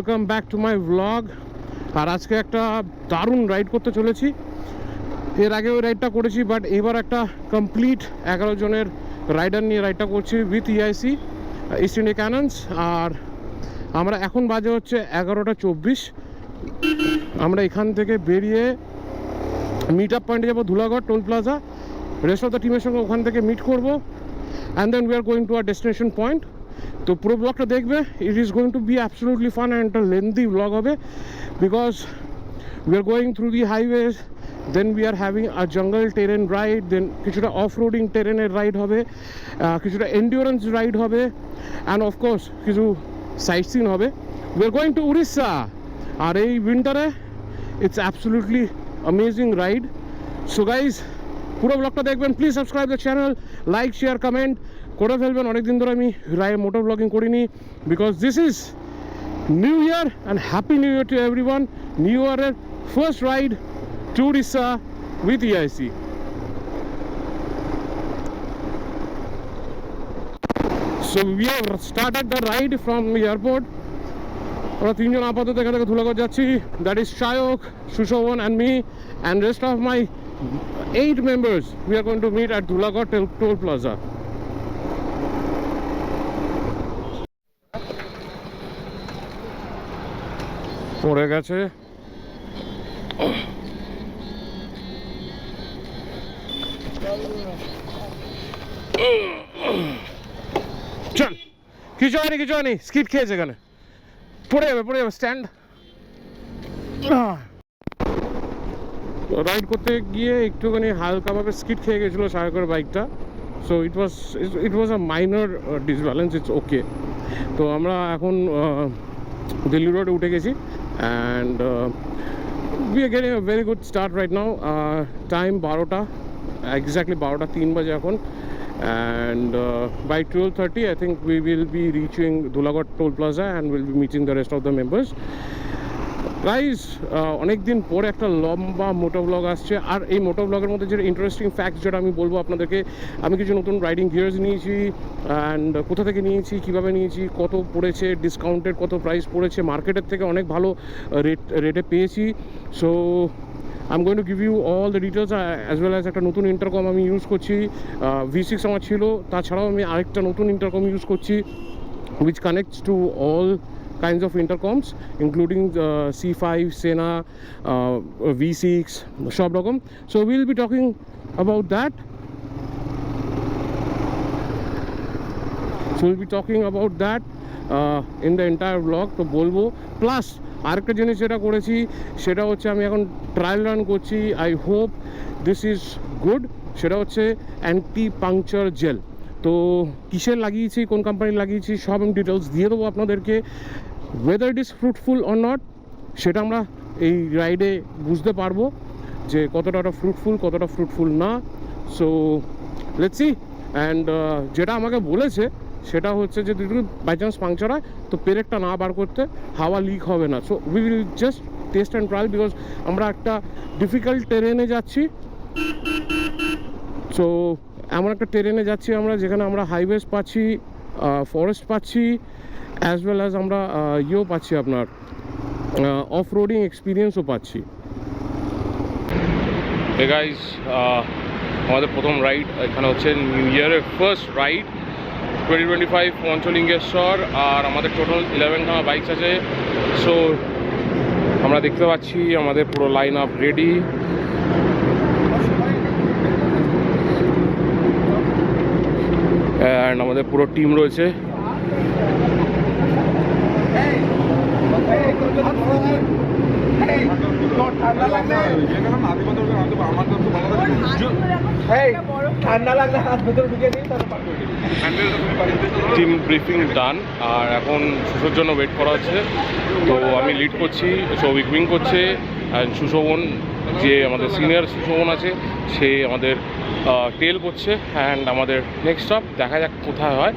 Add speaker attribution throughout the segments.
Speaker 1: Welcome back to my vlog আর আজকে একটা দারুণ রাইড করতে চলেছি। এর আগে ওই রাইডটা করেছি বাট এবার একটা কমপ্লিট এগারো জনের রাইডার নিয়ে রাইডটা করছি with EIC East India Cannons আর আমরা এখন বাজে হচ্ছে এগারোটা চব্বিশ। আমরা এখান থেকে বেরিয়ে মিট আপ পয়েন্টে যাব Dhulagarh toll plaza rest of the টিমের সঙ্গে ওখান থেকে মিট করব। And then we are going to our destination point তো পুরো ব্লগটা দেখবে it is going to be absolutely fun and একটা লেন্দি ব্লগ হবে because we are going through the highways then we are having a jungle terrain ride দেন কিছুটা off roading টেরেনের ride হবে ah, কিছুটা endurance ride হবে and of course কিছু sight scene হবে we are going to Orissa আর এই উইন্টারে it's absolutely amazing ride so guys পুরো ব্লগটা দেখবেন please subscribe the channel like share comment করে ফেলবেন। অনেকদিন ধরে আমি রায় মোটর ব্লগিং করিনি because this is new year and happy new year to everyone new ইয়ারের first ride to Orissa with EIC we have started the ride from the airport. আমরা তিনজন আপাতত এখান থেকে ধুলাগড় যাচ্ছি। That is Sayak Sushovan and me and rest of my eight members we are going to meet at Dhulagarh toll plaza পড়ে গেছে। চল, কিছু হয়নি কিছু হয়নি স্কিট খেয়েছে এখানে। পড়ে যাবে পড়ে যাবে স্ট্যান্ড রাইড করতে গিয়ে একটুখানি হালকাভাবে স্কিট খেয়ে গেছিল সায়কের বাইকটা so it was it was a minor disbalance it's okay তো আমরা এখন দিল্লি রোডে উঠে গেছি। and uh, we are getting a very good start right now. Uh, time barota exactly barota 3 baje and uh, by 12.30 I think we will be reaching Dhulagat Toll Plaza and we'll be meeting the rest of the members. Guys অনেক দিন পরে একটা লম্বা মোটো blog আসছে। আর এই মোটো ব্লগের মধ্যে যেটা ইন্টারেস্টিং ফ্যাক্ট যেটা আমি বলব আপনাদেরকে, আমি কিছু নতুন রাইডিং গিয়ার্স নিয়েছি অ্যান্ড কোথা থেকে নিয়েছি, কীভাবে নিয়েছি, কত পড়েছে ডিসকাউন্টেড কত প্রাইস পড়েছে মার্কেটের থেকে অনেক ভালো রেট রেটে পেয়েছি। So I am going to give you all the details as well as একটা নতুন ইন্টারকম আমি ইউজ করছি। ভি সিক্স আমার ছিল, তাছাড়াও আমি আরেকটা নতুন ইন্টারকম ইউজ করছি, which connects to all kinds of intercoms including uh, C5, Sena, uh, V6, সব রকম so we'll be talking about that. So we'll be talking about that in the entire vlog. তো বলব plus আরেকটা জিনিস যেটা করেছি সেটা হচ্ছে আমি এখন ট্রায়াল রান করছি। I hope this is good সেটা হচ্ছে অ্যান্টি পাংচার জেল তো কিসের লাগিয়েছি কোন কোম্পানি লাগিয়েছি সব আমি ডিটেলস দিয়ে দেবো আপনাদেরকে। Whether it is fruitful or not সেটা আমরা এই রাইডে বুঝতে পারব যে কতটা ফ্রুটফুল কতটা ফ্রুটফুল না। সো লেটস অ্যান্ড যেটা আমাকে বলেছে, সেটা হচ্ছে যে যদি বাই চান্স পাংচার হয়, তো পেরেকটা না বার করতে হাওয়া লিক হবে না। So we will just test and trial because আমরা একটা ডিফিকাল্ট টেরেনে যাচ্ছি। সো এমন একটা ট্রেনে যাচ্ছি আমরা যেখানে আমরা হাইওয়েজ পাচ্ছি ফরেস্ট পাচ্ছি। অ্যাজ ওয়েল অ্যাজ আমরা ইয়েও পাচ্ছি আপনার অফ রোডিং এক্সপিরিয়েন্সও পাচ্ছি। আমাদের প্রথম রাইড এখানে হচ্ছে নিউ ইয়ারের first ride twenty twenty five Panchalingeshwar, আর আমাদের টোটাল ইলেভেন ইলেভেনখানা বাইকস আছে। সো আমরা দেখতে পাচ্ছি আমাদের পুরো লাইন আপ রেডি অ্যান্ড আমাদের পুরো টিম রয়েছে
Speaker 2: ঠান্ডা লাগলে হাত ভেতরে ঢুকে দিই তারপর পার করে দিই।
Speaker 1: টিম ব্রিফিং ডান আর এখন সুশোর জন্য ওয়েট করা হচ্ছে। তো আমি লিড করছি সৌভিক উইং করছে অ্যান্ড সুশোভন যে আমাদের সিনিয়র সুশোভন আছে সে আমাদের টেল করছে অ্যান্ড আমাদের নেক্সট স্টপ দেখা যাক কোথায় হয়।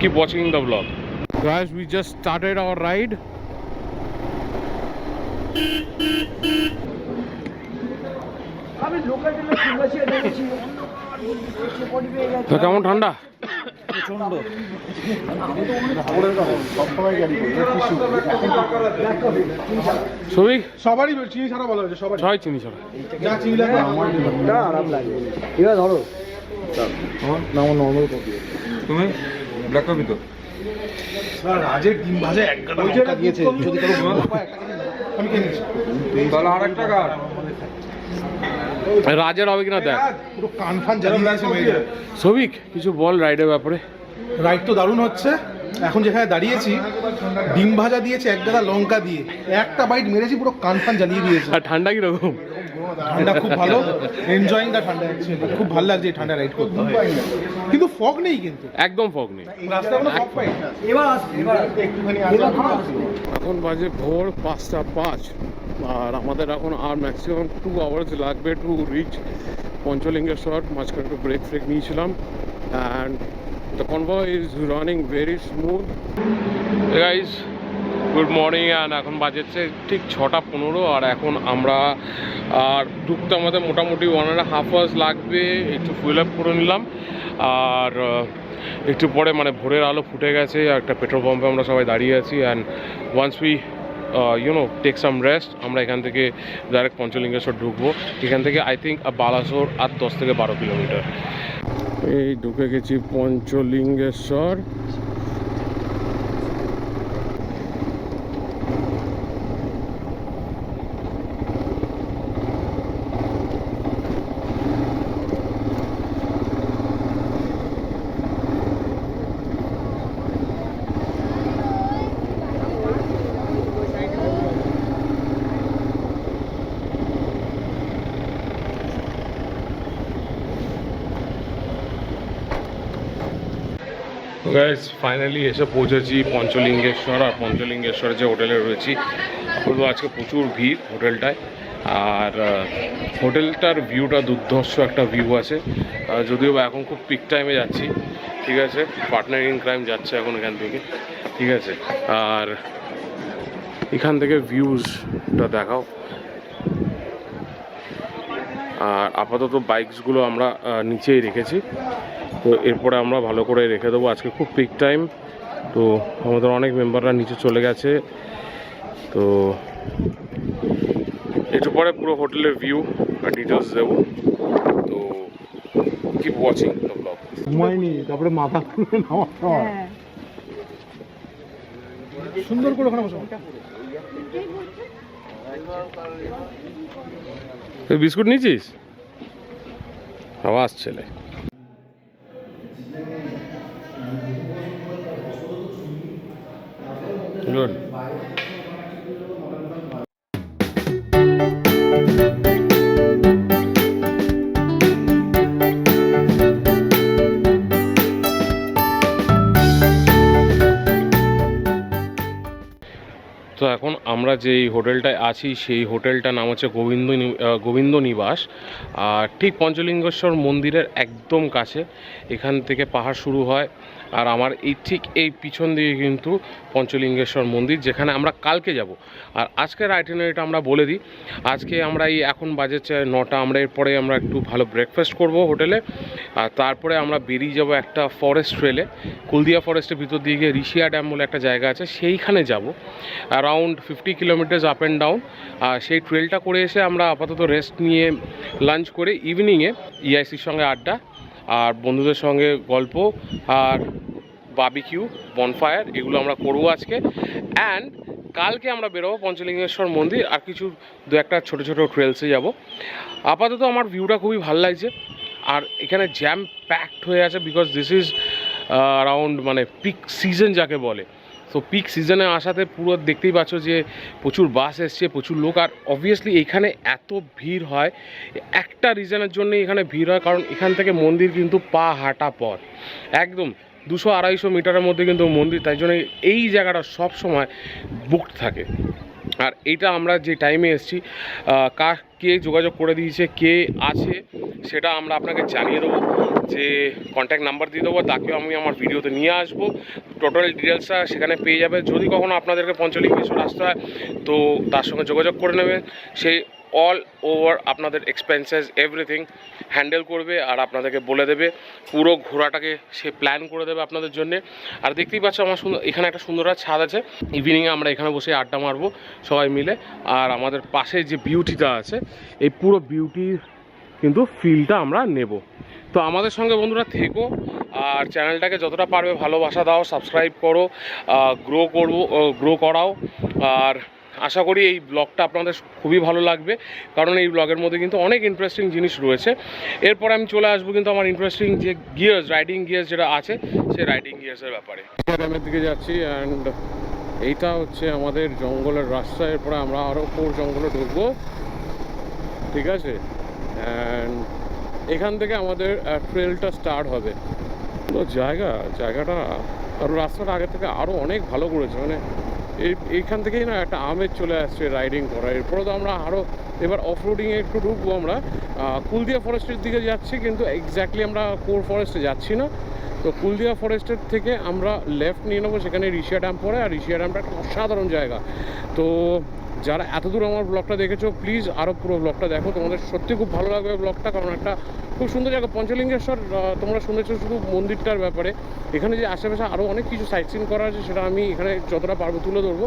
Speaker 1: Keep watching the vlog Guys, we just started our ride.
Speaker 2: আমি লোকাল ট্রেনে ফুলগাছিয়া দেখেছি পড়বে
Speaker 1: তো কেমন ঠান্ডা?
Speaker 2: প্রচণ্ড
Speaker 1: সবই
Speaker 3: সবারই চিনি ছাড়া বলা হয়েছে সবারই।
Speaker 1: ছয় চিনি ছাড়া।
Speaker 3: যা চিনি লাগবে।
Speaker 2: আরাম লাগে এবার ধরো।
Speaker 4: তুমি? ব্ল্যাক কফি তো?
Speaker 3: রাজের ডিম ভাজা এক গাদা দিয়েছে। যদি কিনে
Speaker 4: তাহলে আর একটা কার
Speaker 1: রাজের হবে কিনা দেখ।
Speaker 3: পুরো কান ফান
Speaker 1: সবিক কিছু বল রাইডের ব্যাপারে।
Speaker 3: রাইড তো দারুণ হচ্ছে। এখন যেখানে দাঁড়িয়েছি ডিম ভাজা দিয়েছে এক গাদা লঙ্কা দিয়ে। একটা বাইট মেরেছি পুরো কান ফান জ্বালিয়ে দিয়েছে।
Speaker 1: আর ঠান্ডা কীরকম?
Speaker 3: ঠান্ডা খুব ভালো। এনজয়িং দা ঠান্ডা অ্যাকচুয়ালি খুব ভালো লাগছে এই ঠান্ডা রাইড করতে। কিন্তু ফগ নেই কিন্তু।
Speaker 1: একদম ফগ নেই।
Speaker 3: রাস্তায় কোনো ফগ পাই
Speaker 2: এবার এবার
Speaker 3: একটুখানি
Speaker 1: এখন বাজে ভোর পাঁচটা পাঁচ। আর আমাদের এখন আর ম্যাক্সিমাম টু আওয়ার্স লাগবে টু রিচ পঞ্চলিঙ্গেশ্বর মাঝখানে একটু ব্রেক ফ্রেক নিয়েছিলাম। And the convoy is running very smooth guys good morning and এখন বাজেছে ঠিক ছটা পনেরো, আর এখন আমরা, আর ঢুকতে আমাদের মোটামুটি ওয়ান অ্যান্ড হাফ আওয়ার্স লাগবে, একটু ফুয়েল আপ করে নিলাম, আর একটু পরে মানে ভোরের আলো ফুটে গেছে, আর একটা পেট্রোল পাম্পে আমরা সবাই দাঁড়িয়ে আছি and once we you know take some rest আমরা এখান থেকে ডাইরেক্ট পঞ্চলিঙ্গেশ্বর ঢুকবো, এখান থেকে আই থিঙ্ক বালাসোর আর দশ থেকে বারো কিলোমিটার। এই ঢুকে গেছি পঞ্চলিঙ্গেশ্বর। গাইস ফাইনালি এসে পৌঁছেছি পঞ্চলিঙ্গেশ্বর আর পঞ্চলিঙ্গেশ্বরে যে হোটেলে রয়েছি বলব আজকে প্রচুর ভিড় হোটেলটায়। আর হোটেলটার ভিউটা দুর্ধর্ষ একটা ভিউ আছে। যদিও বা এখন খুব পিক টাইমে যাচ্ছি, ঠিক আছে? পার্টনার ইন ক্রাইম যাচ্ছে এখন এখান থেকে, ঠিক আছে? আর এখান থেকে ভিউজটা দেখাও। আর আপাতত বাইকসগুলো আমরা নিচেই রেখেছি। তো এরপরে আমরা ভালো করে রেখে দেবো। আজকে খুব পিক টাইম তো আমাদের অনেক মেম্বাররা নিচে চলে গেছে। তো একটু পরে পুরো হোটেলের ভিউ আর ডিটেলস দেবো। তো কিপ ওয়াচিং দ্য ব্লগ
Speaker 3: ঘুমাইনি তারপরে মাথা খুলে নামা সুন্দর করে ওখানে বসো।
Speaker 1: বিস্কুট নিয়েছিস? আওয়াজ ছেলে। গুড তো এখন আমরা যেই হোটেলটায় আছি, সেই হোটেলটার নাম হচ্ছে গোবিন্দ গোবিন্দ নিবাস। আর ঠিক পঞ্চলিঙ্গেশ্বর মন্দিরের একদম কাছে এখান থেকে পাহাড় শুরু হয় আর আমার এই ঠিক এই পিছন দিকে কিন্তু পঞ্চলিঙ্গেশ্বর মন্দির, যেখানে আমরা কালকে যাব। আর আজকের আইটেনারিটা আমরা বলে দিই। আজকে আমরা এই এখন বাজেছে নটা, আমরা এরপরে আমরা একটু ভালো ব্রেকফাস্ট করব হোটেলে। আর তারপরে আমরা বেরিয়ে যাব একটা ফরেস্ট ট্রেলে কুলদিয়া ফরেস্টের ভিতর দিয়ে গিয়ে ঋষিয়া ড্যাম বলে একটা জায়গা আছে, সেইখানে যাব। Around fifty kilometres up and down আর সেই ট্রেলটা করে এসে আমরা আপাতত রেস্ট নিয়ে লাঞ্চ করে ইভিনিংয়ে ইআইসির সঙ্গে আড্ডা আর বন্ধুদের সঙ্গে গল্প আর বাবিকিউ বনফায়ার এগুলো আমরা করব আজকে। অ্যান্ড কালকে আমরা বেরোবো পঞ্চলিঙ্গেশ্বর মন্দির আর কিছু দু একটা ছোটো ছোটো ট্রেলসে যাব। আপাতত আমার ভিউটা খুবই ভালো লাগছে। আর এখানে জ্যাম প্যাকড হয়ে আছে বিকজ দিস ইজ অ্যারাউন্ড মানে পিক সিজন যাকে বলে। তো পিক সিজনে আসাতে পুরো দেখতেই পাচ্ছ যে প্রচুর বাস এসছে, প্রচুর লোক। আর অবভিয়াসলি এখানে এত ভিড় হয়, একটা রিজনের জন্য এখানে ভিড় হয়, কারণ এখান থেকে মন্দির কিন্তু পা হাঁটা পথ। একদম দুশো আড়াইশো মিটারের মধ্যে কিন্তু মন্দির, তাই জন্য এই জায়গাটা সবসময় বুকড থাকে। আর এটা আমরা যে টাইমে এসছি কার কে যোগাযোগ করে দিয়েছে, কে আছে, সেটা আমরা আপনাকে জানিয়ে দেবো। যে কন্ট্যাক্ট নাম্বার দিয়ে দেবো, তাকেও আমি আমার ভিডিওতে নিয়ে আসব। টোটাল ডিটেলসটা সেখানে পেয়ে যাবে। যদি কখনও আপনাদেরকে পঞ্চলিঙ্গেশ্বর আসতে হয়, তো তার সঙ্গে যোগাযোগ করে নেবেন সে অল ওভার আপনাদের এক্সপেন্সেস এভরিথিং হ্যান্ডেল করবে আর আপনাদেরকে বলে দেবে। পুরো ঘোরাটাকে সে প্ল্যান করে দেবে আপনাদের জন্য। আর দেখতেই পাচ্ছ আমার সুন্দর, এখানে একটা সুন্দর ছাদ আছে। ইভিনিংয়ে আমরা এখানে বসে আড্ডা মারবো সবাই মিলে। আর আমাদের পাশে যে বিউটিটা আছে, এই পুরো বিউটির কিন্তু ফিলটা আমরা নেব। তো আমাদের সঙ্গে বন্ধুরা থেকো আর চ্যানেলটাকে যতটা পারবে ভালোবাসা দাও সাবস্ক্রাইব করো গ্রো করব গ্রো করাও। আর আশা করি এই ব্লগটা আপনাদের খুবই ভালো লাগবে, কারণ এই ব্লগের মধ্যে কিন্তু অনেক ইন্টারেস্টিং জিনিস রয়েছে। এরপর আমি চলে আসব কিন্তু আমার ইন্টারেস্টিং যে গিয়ার্স রাইডিং গিয়ার্স যেটা আছে, সেই রাইডিং গিয়ার্সের ব্যাপারে। ড্যামের দিকে যাচ্ছি অ্যান্ড এইটা হচ্ছে আমাদের জঙ্গলের রাস্তা, এরপরে আমরা আরও ফোর জঙ্গলে ঢুকবো। ঠিক আছে? অ্যান্ড এখান থেকে আমাদের ট্রেলটা স্টার্ট হবে। তো জায়গা, জায়গাটা আর রাস্তাটা আগে থেকে আরও অনেক ভালো করেছে মানে এইখান থেকেই না একটা আমেজ চলে আসছে রাইডিং করা। এরপরে তো আমরা আরও এবার অফ রোডিংয়ে একটু ঢুকবো আমরা। কুলদিয়া ফরেস্টের দিকে যাচ্ছি কিন্তু এক্স্যাক্টলি আমরা কোর ফরেস্টে যাচ্ছি না। তো কুলদিয়া ফরেস্টের থেকে আমরা লেফট নিয়ে নেব, সেখানে ঋষিয়া ড্যাম পড়ে। আর ঋষিয়া ড্যামটা একটা অসাধারণ জায়গা। তো যারা এতদূর আমার ব্লগটা দেখেছ প্লিজ আরও পুরো ব্লগটা দেখো। তোমাদের সত্যি খুব ভালো লাগবে ব্লগটা কারণ একটা খুব সুন্দর জায়গা। পঞ্চলিঙ্গেশ্বর তোমরা শুনেছো শুধু মন্দিরটার ব্যাপারে। এখানে যে আশেপাশে আরও অনেক কিছু সাইট সিন করা আছে, সেটা আমি এখানে যতটা পারব তুলে ধরবো।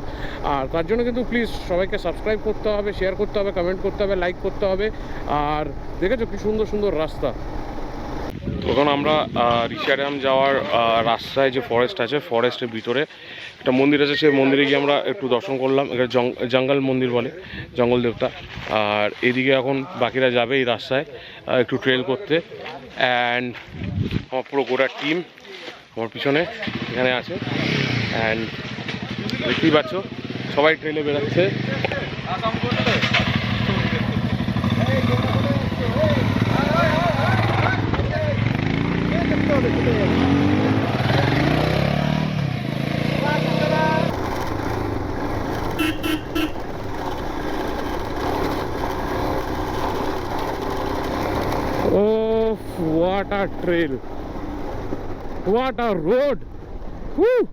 Speaker 1: আর তার জন্য কিন্তু প্লিজ সবাইকে সাবস্ক্রাইব করতে হবে শেয়ার করতে হবে কমেন্ট করতে হবে লাইক করতে হবে। আর দেখেছ কি সুন্দর সুন্দর রাস্তা। তখন আমরা রিসিয়া ড্যাম যাওয়ার রাস্তায় যে ফরেস্ট আছে ফরেস্টের ভিতরে একটা মন্দির আছে, সেই মন্দিরে গিয়ে আমরা একটু দর্শন করলাম। এটা জঙ্গল মন্দির বলে, জঙ্গল দেবতা। আর এদিকে এখন বাকিরা যাবে এই রাস্তায় একটু ট্রেল করতে। অ্যান্ড আমার পুরো গোটা টিম আমার পিছনে এখানে আছে। অ্যান্ড দেখতেই পাচ্ছ, সবাই ট্রেলে বেরোচ্ছে Oh, what a trail! What a road! Woo!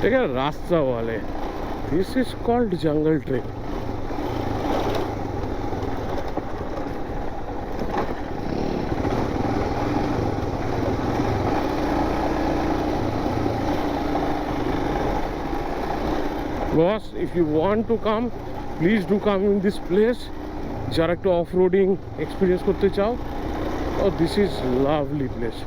Speaker 1: ठीक है रास्ता वाले this is called jungle trip boss if you want to come please do come in this place जरा एक ऑफ़ रोडिंग एक्सपीरियंस करते चाओ और this is lovely place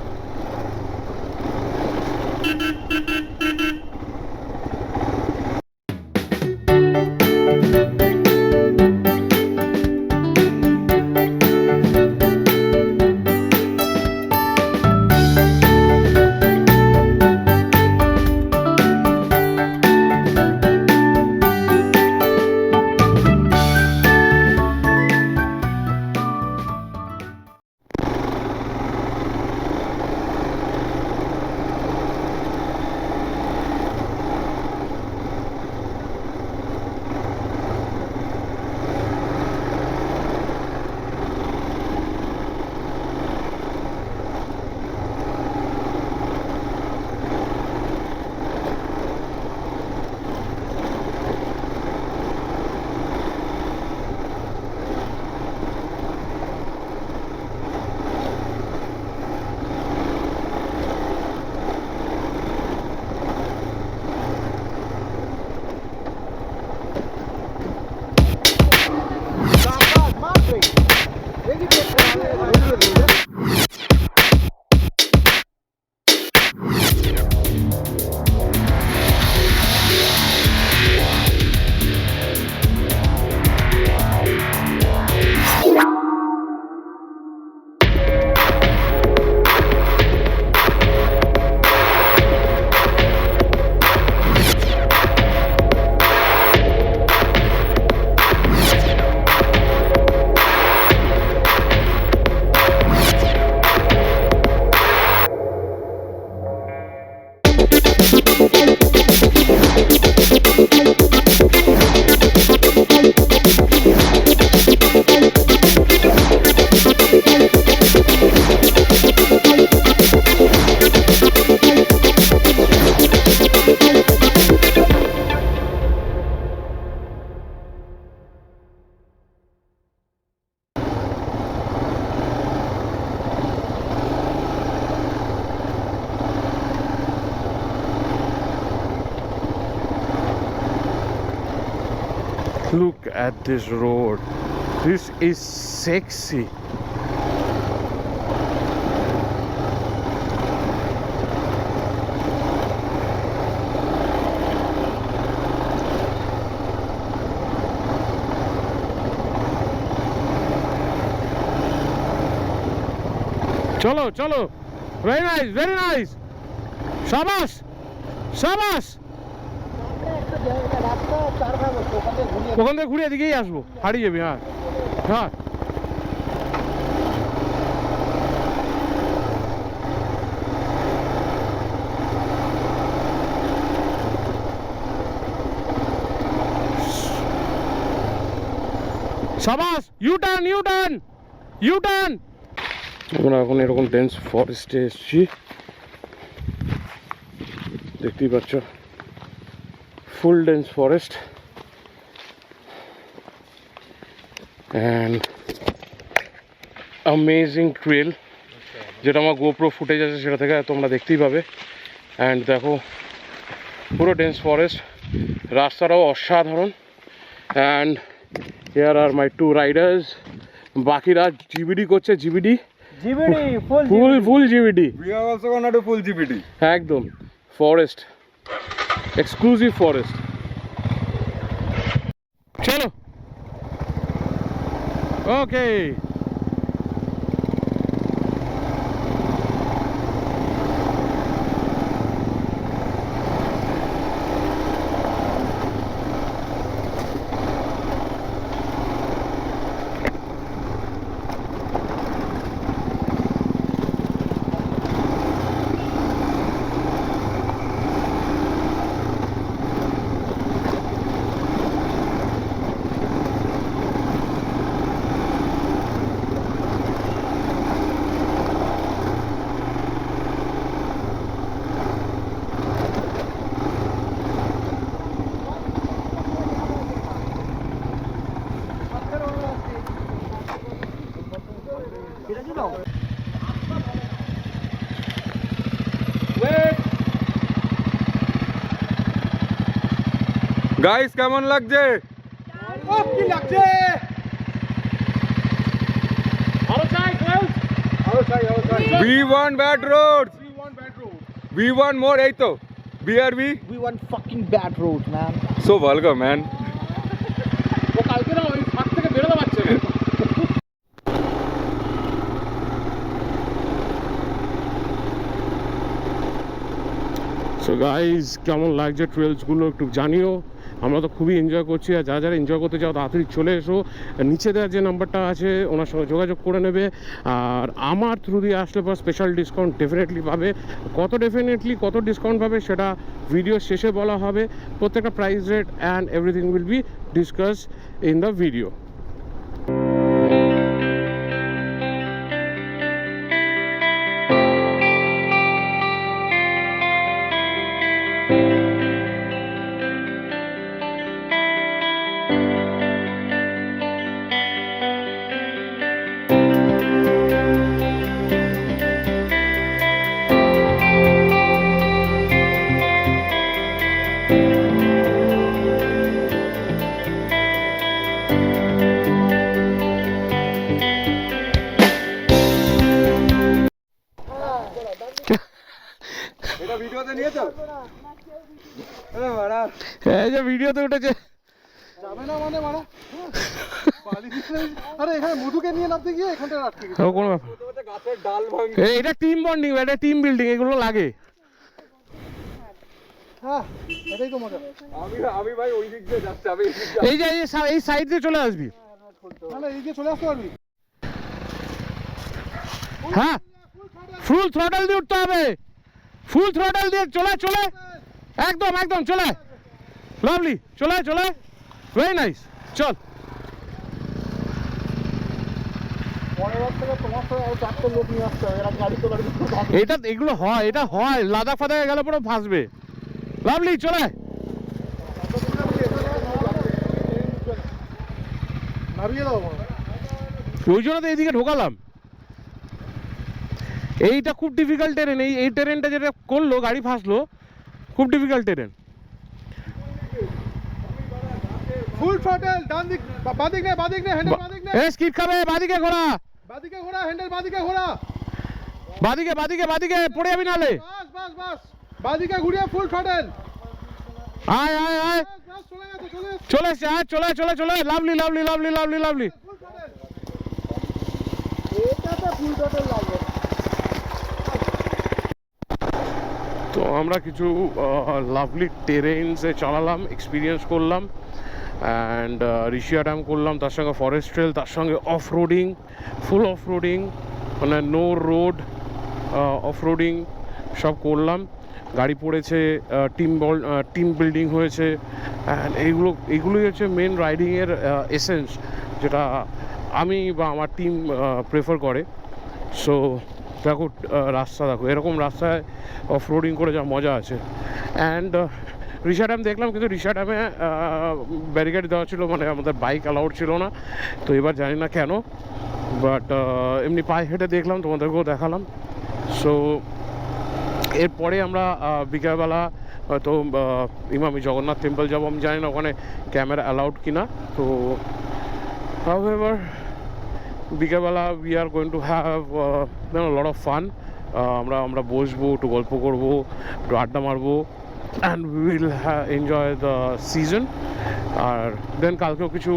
Speaker 1: at this road. This is sexy. চলো চলো ভেরি নাইস ভেরি নাইস সাবাস সাবাস ওখান থেকে ঘুরে এদিকেই আসব। হারিয়ে যাবি হ্যাঁ। হ্যাঁ। সাবাস U turn U turn U turn আমরা এখন এরকম ডেন্স ফরেস্টে এসেছি। দেখতেই পাচ্ছ full dense forest and amazing trail যেটা আমার গোপ্রো ফুটেজ আছে সেটা থেকে তোমরা দেখতেই পাবে। অ্যান্ড দেখো পুরো ডেন্স ফরেস্ট রাস্তাটাও অসাধারণ। And here are my two riders বাকিরা জিবিডি করছে GBD
Speaker 2: GBD full
Speaker 1: full full GBD
Speaker 4: We are also gonna do full GPT.
Speaker 1: একদম ফরেস্ট এক্সক্লুসিভ ফরেস্ট চলো। ওকে
Speaker 4: গাইস কেমন লাগছে
Speaker 2: কি লাগছে?
Speaker 1: আরও চাই
Speaker 2: আরও চাই আরও চাই।
Speaker 4: We want bad roads. We want more এই তো BRB
Speaker 2: We want fucking bad roads, man.
Speaker 4: so vulgar man.
Speaker 1: ও কালকে না ওই ফাঁক থেকে বেরোতে পারছে না সো গাইজ কেমন লাগছে ট্রেলসগুলো একটু জানিও। আমরা তো খুবই এনজয় করছি। আর যারা যারা এনজয় করতে চাও, তাড়াতাড়ি চলে এসো। নিচে দেওয়ার যে নাম্বারটা আছে, ওনার সঙ্গে যোগাযোগ করে নেবে। আর আমার থ্রু দিয়ে আসলে পর স্পেশাল ডিসকাউন্ট ডেফিনেটলি পাবে। কত ডেফিনেটলি কত ডিসকাউন্ট পাবে, সেটা ভিডিও শেষে বলা হবে। প্রত্যেকটা price rate and everything will be discuss in the video এই যে ভিডিওতে উঠেছে।
Speaker 3: যাবে না মানে মারা আরে এখানে মধুকে নিয়ে নামতে গিয়ে এখানটা আটকে গেছে
Speaker 1: কোনো ব্যাপার।
Speaker 4: গাছের ডাল ভাঙি
Speaker 1: এটা টিম বন্ডিং এটা টিম বিল্ডিং এগুলো লাগে।
Speaker 3: হ্যাঁ এটাই তো মজা।
Speaker 4: আমি আমি ভাই ওই দিয়ে যাচ্ছি এই দিক দিয়ে
Speaker 1: এই যে এই যে এই সাইড দিয়ে চলে আসবি।
Speaker 3: না না চলে আসতে পারবি।
Speaker 1: হ্যাঁ ফুল থ্রটাল দিয়ে উঠতে হবে। ফুল থ্রটাল দিয়ে চলে চলে। একদম একদম চলে। লাভলি চলে চলে। ভেরি নাইস চল। এটা এগুলো হয় এটা হয়। লাদাখ ফাদাখে গেলে পরে ফাঁসবে লাভলি চলে। ওই জন্য তো এইদিকে ঢোকালাম। এইটা খুব ডিফিকাল্ট টেরেন এই এই ট্রেনটা যেটা করল গাড়ি ফাঁসলো খুব ডিফিকাল্ট টেরেন
Speaker 3: ফুল থ্রটেল ডান দিক বা- বাঁ দিক নে বাঁ দিক নে হ্যান্ডেল বাঁ দিক নে।
Speaker 1: এ স্কিড খাবে বাদিকে ঘোড়া
Speaker 3: বাদিকে ঘোরা হ্যান্ডেল বাদিকে ঘোরা।
Speaker 1: বাদিকে বাদিকে বাদিকে পড়ে যাবি নালে
Speaker 3: বাস বাস বাস। বাদিকে ঘুরিয়ে ফুল থ্রটেল
Speaker 1: আয় আয় আয়।
Speaker 3: চলে
Speaker 1: এসছে আয় চলে চলে চলে lovely lovely lovely lovely lovely.
Speaker 3: Full throttle
Speaker 1: তো আমরা কিছু লাভলি টেরেন্সে চালালাম এক্সপিরিয়েন্স করলাম অ্যান্ড ঋষিয়া ড্যাম করলাম, তার সঙ্গে ফরেস্ট ট্রেল তার সঙ্গে off roading full off roading মানে নো রোড অফ রোডিং সব করলাম। গাড়ি পড়েছে টিম বল টিম বিল্ডিং হয়েছে অ্যান্ড এইগুলো, এইগুলোই হচ্ছে মেন রাইডিংয়ের এসেন্স যেটা আমি বা আমার টিম প্রেফার করে। সো দেখো রাস্তা দেখো, এরকম রাস্তায় অফ রোডিং করে যা মজা আছে। অ্যান্ড রিসা ড্যাম দেখলাম, কিন্তু রিসা ড্যামে ব্যারিকেড দেওয়া ছিল মানে আমাদের বাইক অ্যালাউড ছিল না। তো এবার জানি না কেন বাট এমনি পায়ে হেঁটে দেখলাম, তোমাদেরকেও দেখালাম। সো এরপরে আমরা বিকেলবেলা হয়তো ইমামি জগন্নাথ টেম্পল যাব, আমি জানি না ওখানে ক্যামেরা অ্যালাউড কিনা। তো, however বিকেলবেলা we are going to have lot of fun আমরা আমরা বসবো, একটু গল্প করব, একটু আড্ডা মারবো and will enjoy the season R then কালকেও কিছু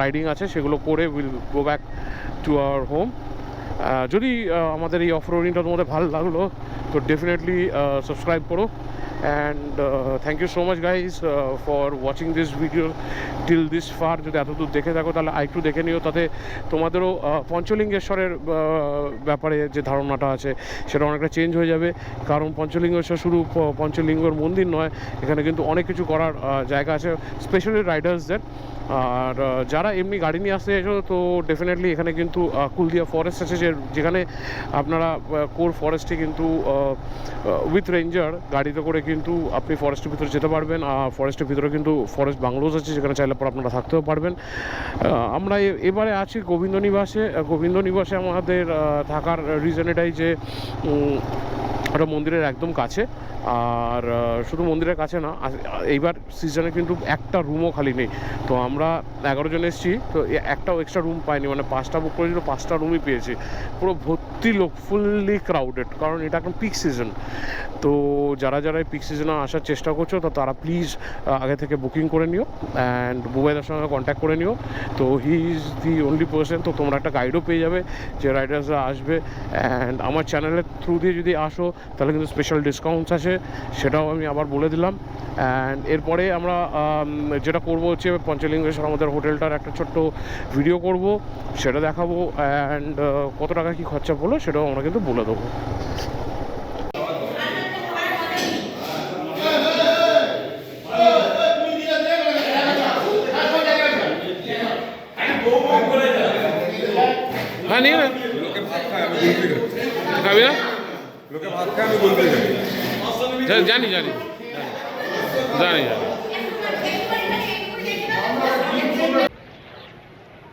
Speaker 1: রাইডিং আছে, সেগুলো করে will go back to our home যদি আমাদের এই অফ রোডিংটা তোমাদের ভালো লাগল, তো ডেফিনেটলি সাবস্ক্রাইব করো। And thank you so much guys for watching this video till this far যদি এতদূর দেখে থাকো, তাহলে আরেকটু দেখে নিও। তাতে তোমাদেরও পঞ্চলিঙ্গেশ্বরের ব্যাপারে যে ধারণাটা আছে, সেটা অনেকটা চেঞ্জ হয়ে যাবে। কারণ পঞ্চলিঙ্গেশ্বর শুধু পঞ্চলিঙ্গর মন্দির নয়, এখানে কিন্তু অনেক কিছু করার জায়গা আছে স্পেশালি রাইডার্সদের আর যারা এমনি গাড়ি নিয়ে আসতে চাইছো, তো ডেফিনেটলি এখানে কিন্তু কুলদিয়া ফরেস্ট আছে, যে, যেখানে আপনারা কোর ফরেস্টে কিন্তু উইথ রেঞ্জার গাড়িতে করে কিন্তু আপনি ফরেস্টের ভিতরে যেতে পারবেন আর ফরেস্টের ভিতরে কিন্তু ফরেস্ট বাংলোজ আছে যেখানে চাইলে পর আপনারা থাকতেও পারবেন। আমরা এবারে আছি গোবিন্দ নিবাসে। গোবিন্দ নিবাসে আমাদের থাকার রিজন এটাই যে একটা মন্দিরের একদম কাছে। আর শুধু মন্দিরের কাছে না এইবার সিজনে কিন্তু একটা রুমও খালি নেই। তো আমরা এগারো জন এসেছি, তো একটাও এক্সট্রা রুম পাইনি মানে পাঁচটা বুক করেছিল পাঁচটা রুমই পেয়েছি। পুরো ভর্তি লোক ফুললি ক্রাউডেড কারণ এটা এখন পিক সিজন তো যারা যারা এই পিক সিজনে আসার চেষ্টা করছ, তো তারা প্লিজ আগে থেকে বুকিং করে নিও অ্যান্ড বুবাইদার সঙ্গে কন্ট্যাক্ট করে নিও। তো he is the only person তো তোমরা একটা গাইডও পেয়ে যাবে যে রাইডার্সরা আসবে অ্যান্ড আমার চ্যানেলের থ্রু দিয়ে যদি আসো, তাহলে কিন্তু স্পেশাল ডিসকাউন্টস আছে সেটাও আমি আবার বলে দিলাম। অ্যান্ড এরপরে আমরা আম, যেটা করব হচ্ছে পঞ্চলিঙ্গেশ্বর আমাদের হোটেলটার একটা ছোট্ট ভিডিও করব। সেটা দেখাবো। অ্যান্ড কত টাকা কি খরচা পড়ল সেটাও আমরা কিন্তু বলে দেবো হ্যাঁ নিয়ে নে। খাবি না
Speaker 4: লোকে ভাত খায় আমি বলতে যাই
Speaker 1: জা- জানি জানি। জানি জানি।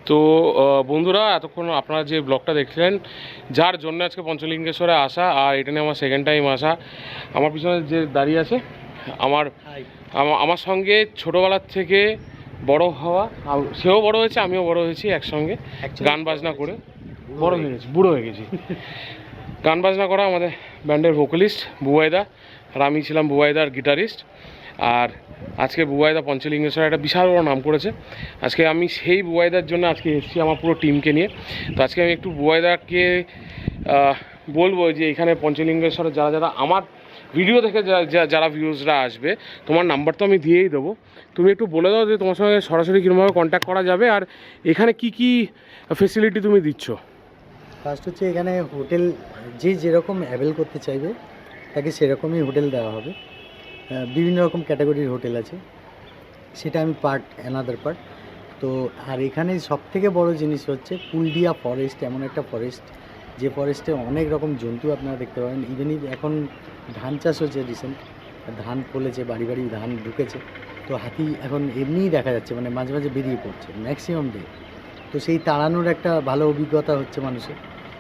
Speaker 1: তো বন্ধুরা এতক্ষণ আপনারা যে ব্লগটা দেখলেন যার জন্য আজকে পঞ্চলিঙ্গেশ্বরে আসা আর এটা নিয়ে আমার সেকেন্ড টাইম আসা আমার পিছনে যে দাঁড়িয়ে আছে আমার আমার সঙ্গে ছোটোবেলার থেকে বড় হওয়া সেও বড় হয়েছে আমিও বড় হয়েছি একসঙ্গে গান বাজনা করে। বড় হয়ে গেছি। বুড়ো হয়ে গেছি। গান বাজনা করা আমাদের ব্যান্ডের ভোকালিস্ট বুবাইদা। আর আমি ছিলাম বুবাইদার গিটারিস্ট। আর আজকে বুবাইদা পঞ্চলিঙ্গেশ্বর একটা বিশাল বড় নাম করেছে। আজকে আমি সেই বুবাইদার জন্য আজকে এসেছি আমার পুরো টিমকে নিয়ে। তো আজকে আমি একটু বুবাইদাকে বলব যে এখানে পঞ্চলিঙ্গেশ্বরে যারা যারা আমার ভিডিও থেকে যারা ভিউজরা আসবে, তোমার নাম্বার তো আমি দিয়েই দেবো। তুমি একটু বলে দাও যে তোমার সঙ্গে সরাসরি কীরকমভাবে কন্ট্যাক্ট করা যাবে আর এখানে কি কি ফেসিলিটি তুমি দিচ্ছ?
Speaker 2: ফার্স্ট হচ্ছে এখানে হোটেল যে যেরকম অ্যাভেল করতে চাইবে তাকে সেরকমই হোটেল দেওয়া হবে। বিভিন্ন রকম ক্যাটাগরির হোটেল আছে। সেটা আমি পার্ট অ্যানাদার পার্ট তো, আর এখানে সব থেকে বড় জিনিস হচ্ছে কুলডিয়া ফরেস্ট এমন একটা ফরেস্ট যে ফরেস্টে অনেক রকম জন্তু আপনারা দেখতে পাবেন। ইভেন এখন ধান চাষ হচ্ছে রিসেন্ট ধান ফলেছে, বাড়ি বাড়ি ধান ঢুকেছে, তো হাতি এখন এমনিই দেখা যাচ্ছে মানে মাঝে মাঝে বেরিয়ে পড়ছে ম্যাক্সিমাম ডে তো সেই তাড়ানোর একটা ভালো অভিজ্ঞতা হচ্ছে মানুষের,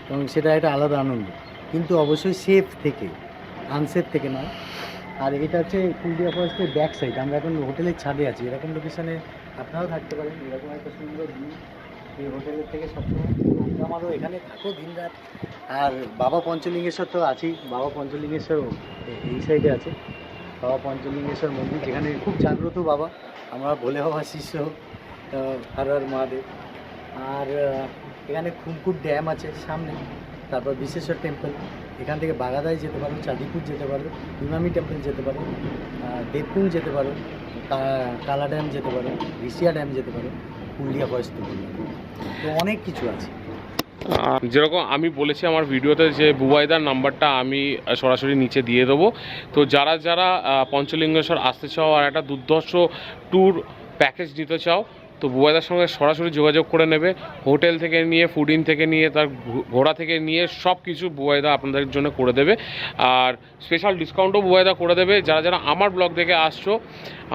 Speaker 2: এবং সেটা একটা আলাদা আনন্দ। কিন্তু অবশ্যই সেফ থেকে আনসেফ থেকে নয়। আর এটা হচ্ছে কুলডিয়া ফরেস্টের ব্যাক সাইড আমরা এখন হোটেলের ছাদে আছি। এরকম লোকেশনে আপনারাও থাকতে পারেন। এরকম একটা সুন্দর ভিউ এই হোটেলের থেকে সবসময় আমারও এখানে থাকো দিন রাত। আর বাবা পঞ্চলিঙ্গেশ্বর তো আছেই। বাবা পঞ্চলিঙ্গেশ্বর এই সাইডে আছে। বাবা পঞ্চলিঙ্গেশ্বর মন্দির, যেখানে খুব জাগ্রত বাবা। আমরা ভোলে বাবা শিষ্য হর হর মহাদেব। আর এখানে খুমকুট ড্যাম আছে সামনে। তারপর বিশ্বেশ্বর টেম্পল এখান থেকে বাগাদায় যেতে পারো, চাঁদিপুর যেতে পারো ইমামি টেম্পল যেতে পারো দেবকুণ্ড যেতে পারো কালা ড্যাম যেতে পারো, ঋষিয়া ড্যাম যেতে পারো, পুরুলিয়া বয়স্ত তো অনেক কিছু আছে।
Speaker 1: যেরকম আমি বলেছি আমার ভিডিওতে যে বুবাইদার নাম্বারটা আমি সরাসরি নিচে দিয়ে দেবো। তো যারা যারা পঞ্চলিঙ্গেশ্বর আসতে চাও আর একটা দুর্ধর্ষ ট্যুর প্যাকেজ নিতে চাও তো বুবাইদার সঙ্গে সরাসরি যোগাযোগ করে নেবে, হোটেল থেকে নিয়ে ফুডিং থেকে নিয়ে, তার ঘোড়া থেকে নিয়ে সব কিছু বুবাইদা আপনাদের জন্য করে দেবে। আর স্পেশাল ডিসকাউন্টও বুবাইদা করে দেবে। যারা যারা আমার ব্লগ দেখে আসছো,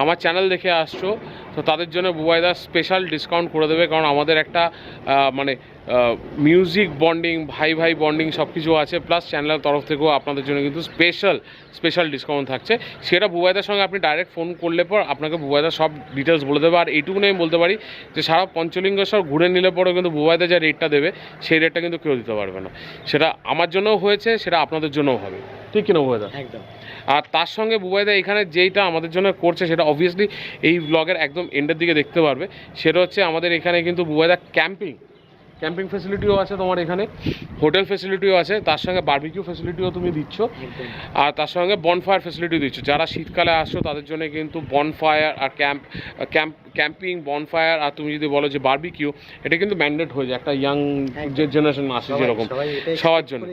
Speaker 1: আমার চ্যানেল দেখে আসছো, তো তাদের জন্য বুবাইদা স্পেশাল ডিসকাউন্ট করে দেবে। কারণ আমাদের একটা মানে মিউজিক বন্ডিং ভাই ভাই বন্ডিং সব কিছু আছে প্লাস চ্যানেলের তরফ থেকেও আপনাদের জন্য কিন্তু স্পেশাল স্পেশাল ডিসকাউন্ট থাকছে। সেটা বুবাইদার সঙ্গে আপনি ডাইরেক্ট ফোন করলে পর আপনাকে বুবাইদা সব ডিটেলস বলে দেবে। আর এইটুকুনি আমি বলতে পারি যে সারা পঞ্চলিঙ্গেশ্বর ঘুরে নিলে পরেও কিন্তু বুবাইদা যে রেটটা দেবে সেই রেটটা কিন্তু কেউ দিতে পারবে না। সেটা আমার জন্যও হয়েছে সেটা আপনাদের জন্যও হবে। ঠিক কিনা বুবাইদা?
Speaker 2: একদম।
Speaker 1: আর তার সঙ্গে বুবাইদা এখানে যেইটা আমাদের জন্য করছে সেটা অবভিয়াসলি এই ব্লগের একদম এন্ডের দিকে দেখতে পারবে। সেটা হচ্ছে আমাদের এখানে কিন্তু বুবাইদা ক্যাম্পিং ক্যাম্পিং ফেসিলিটিও আছে তোমার এখানে হোটেল ফেসিলিটিও আছে তার সঙ্গে বার্বিকিউ ফেসিলিটিও তুমি দিচ্ছ আর তার সঙ্গে বনফায়ার ফেসিলিটিও দিচ্ছ। যারা শীতকালে আসছো তাদের জন্য কিন্তু বনফায়ার আর ক্যাম্প ক্যাম্প ক্যাম্পিং বনফায়ার আর তুমি যদি বলো যে বার্বিকিউ এটা কিন্তু ম্যান্ডেট হয়ে যায়। একটা ইয়াং যে জেনারেশন আসে যেরকম। সবার জন্য।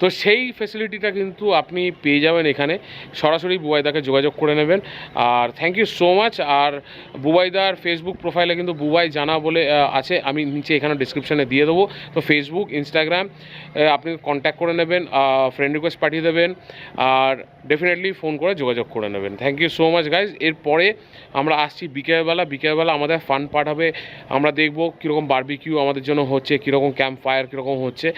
Speaker 1: তো সেই ফেসিলিটিটা কিন্তু আপনি পেয়ে যাবেন এখানে। সরাসরি বুবাইদাকে যোগাযোগ করে নেবেন। আর থ্যাংক ইউ সো মাচ আর বুবাইদার ফেসবুক প্রোফাইলে কিন্তু বুবাই জানা বলে আছে। আমি নিচে এখানে ডিসক্রিপশানে দিয়ে দেবো। তো ফেসবুক ইনস্টাগ্রাম আপনি কন্ট্যাক্ট করে নেবেন ফ্রেন্ড রিকোয়েস্ট পাঠিয়ে দেবেন। আর ডেফিনেটলি ফোন করে যোগাযোগ করে নেবেন। Thank you so much guys এরপরে আমরা আসছি বিকেলবেলা। বিকেলবেলা আমাদের ফান পার্ট হবে। আমরা দেখব কীরকম বারবিকিউ আমাদের জন্য হচ্ছে কীরকম ক্যাম্প ফায়ার কীরকম হচ্ছে।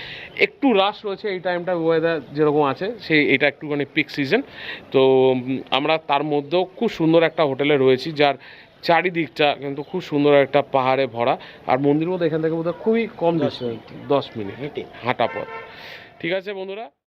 Speaker 1: একটু রাশ রয়েছে এই টাইমটা ওয়েদার যেরকম আছে সেই এটা একটুখানি পিক সিজন তো আমরা তার মধ্যেও খুব সুন্দর একটা হোটেলে রয়েছি যার চারিদিকটা কিন্তু খুব সুন্দর একটা পাহাড়ে ভরা। আর মন্দির মধ্যে এখান থেকে বোধহয় খুবই কম
Speaker 2: দশ
Speaker 1: ডিস্টেন্স দশ মিনিট।
Speaker 2: হেঁটে।
Speaker 1: হাঁটা পথ। ঠিক আছে বন্ধুরা?